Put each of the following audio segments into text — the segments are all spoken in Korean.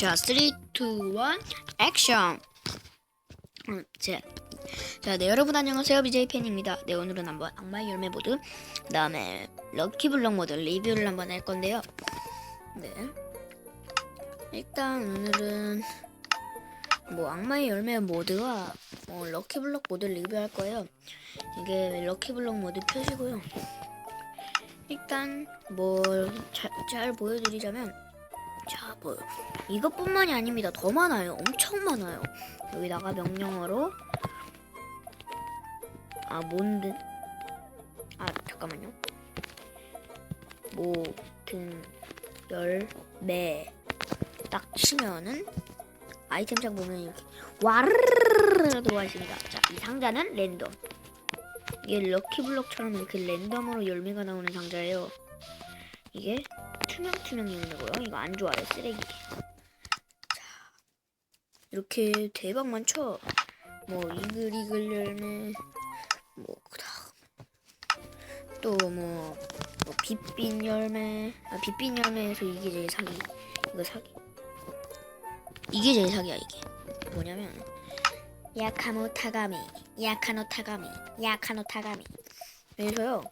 자, 3, 2, 1, 액션! 음, 자, 자, 네, 여러분 안녕하세요. BJ 팬입니다. 네, 오늘은 한번 악마의 열매 모드, 그 다음에 럭키블럭 모드 리뷰를 한번 할 건데요. 네. 일단 오늘은 뭐 악마의 열매 모드와 뭐 럭키블럭 모드 리뷰할 거예요. 이게 럭키블럭 모드 표시고요. 일단 뭐 잘 보여드리자면 자, 뭐 이것뿐만이 아닙니다. 더 많아요. 엄청 많아요. 여기다가 명령어로 아 뭔데? 아 잠깐만요. 모든 열매 딱 치면은 아이템창 보면 이렇게 와르르르 들어와 있습니다. 자, 이 상자는 랜덤. 이게 럭키블럭처럼 이렇게 랜덤으로 열매가 나오는 상자예요. 이게 투명투명 열매고요. 이거 안 좋아요. 쓰레기. 자, 이렇게 대박 많죠? 뭐 이글이글 열매, 뭐 그다음 또뭐 뭐 빛빛 열매, 아 빛빛 열매에서 이게 제일 사기. 이거 사기. 이게 제일 사기야 이게. 뭐냐면 야카노 타가미, 야카노 타가미, 야카노 타가미. 그래서요.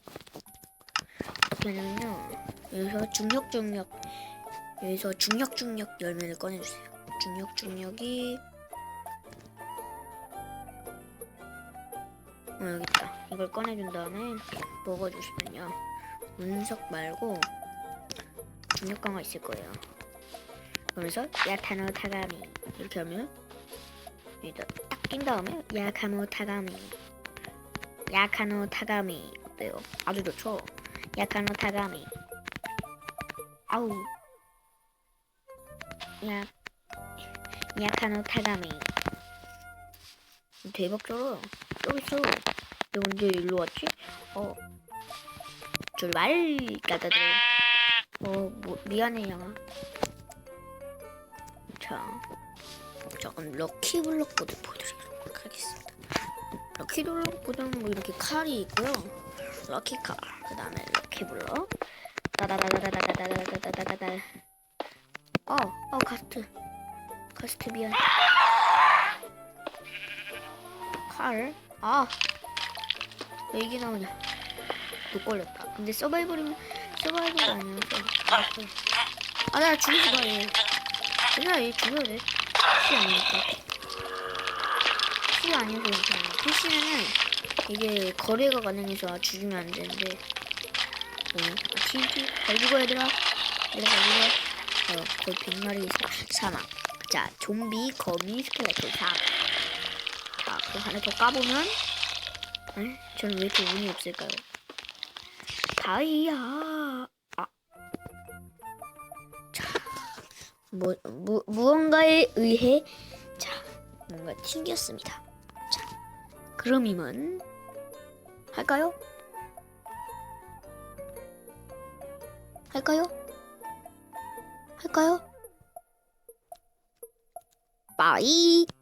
하냐면요. 여기서 중력 중력 여기서 중력 중력 열매를 꺼내주세요. 중력 중력이 어 여기 있다. 이걸 꺼내준 다음에 먹어주시면요. 운석 말고 중력 강화 있을 거예요. 그러면서 야타노 타가미 이렇게 하면 여기다 딱 낀 다음에 야카노 타가미 야카노 타가미 어때요? 아주 좋죠? 야카노 타가미 아우 야 야카노 타가미 대박적으로 여기 있어. 너 언제 일로 왔지? 어. 출발 까다들. 어 뭐 미안해 양아. 자 조금 럭키블럭 보드 보여드리도록 하겠습니다. 럭키블럭 보드는 뭐 이렇게 칼이 있고요. 럭키 칼 그 다음에 럭키블럭 어, 어, 가스트. 가스트 미안. 칼. 아. 왜 이게 나오냐. 못 걸렸다. 근데 서바이벌이면, 서바이벌 아니야. 아, 나 죽이지 마, 얘. 얘들아, 얘 죽여야 돼. 피 아니니까. 피 아니고 괜찮아. PC는 이게 거래가 가능해서 죽이면 안 되는데. 응, TNT 잘 죽어 얘들아. 얘들아 잘 죽어 어 거의 100마리 사망 자 좀비 거미 스켈레톤. 사망 자그 하나 더 까보면 에? 저는 왜 이렇게 운이 없을까요? 다이아. 아. 자 뭐, 무, 무언가에 의해 자 뭔가 튕겼습니다. 자 그럼 이만 할까요? はいかよ。かよ。バイ。